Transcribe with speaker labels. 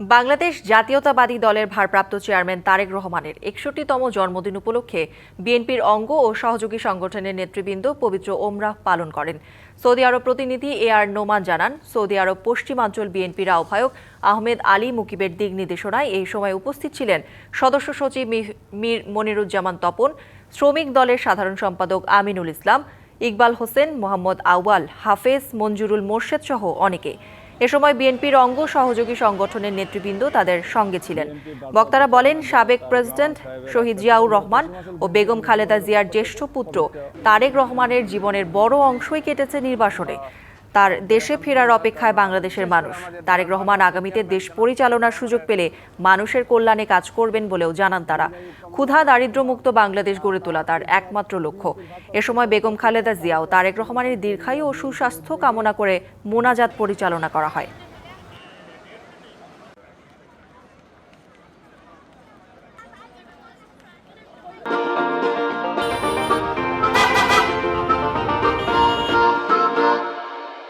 Speaker 1: বাংলাদেশ জাতীয়তাবাদী দলের ভারপ্রাপ্ত চেয়ারম্যান তারেক রহমানের একষট্টিতম জন্মদিন উপলক্ষে বিএনপির অঙ্গ ও সহযোগী সংগঠনের নেতৃবৃন্দ পবিত্র ওমরাহ পালন করেন। সৌদি আরব প্রতিনিধি এ আর নোমান জানান, সৌদি আরব পশ্চিমাঞ্চল বিএনপির আহ্বায়ক আহমেদ আলী মুকিবের দিক নির্দেশনায় এই সময় উপস্থিত ছিলেন সদস্য সচিব মীর মনিরুজ্জামান তপন, শ্রমিক দলের সাধারণ সম্পাদক আমিনুল ইসলাম, ইকবাল হোসেন, মোহাম্মদ আউয়াল, হাফেজ মঞ্জুরুল মোর্শেদ সহ অনেকে। এ সময় বিএনপির অঙ্গ সহযোগী সংগঠনের নেতৃবৃন্দ তাদের সঙ্গে ছিলেন। বক্তারা বলেন, সাবেক প্রেসিডেন্ট শহীদ জিয়াউর রহমান ও বেগম খালেদা জিয়ার জ্যেষ্ঠ পুত্র তারেক রহমানের জীবনের বড় অংশই কেটেছে নির্বাসনে। তার দেশে ফেরার অপেক্ষায় বাংলাদেশের মানুষ। তারেক রহমান আগামীতে দেশ পরিচালনার সুযোগ পেলে মানুষের কল্যাণে কাজ করবেন বলেও জানান তারা। ক্ষুধা, দারিদ্র্যমুক্ত বাংলাদেশ গড়ে তোলা তার একমাত্র লক্ষ্য। এ সময় বেগম খালেদা জিয়াও তারেক রহমানের দীর্ঘায়ু ও সুস্বাস্থ্য কামনা করে মোনাজাত পরিচালনা করা হয়।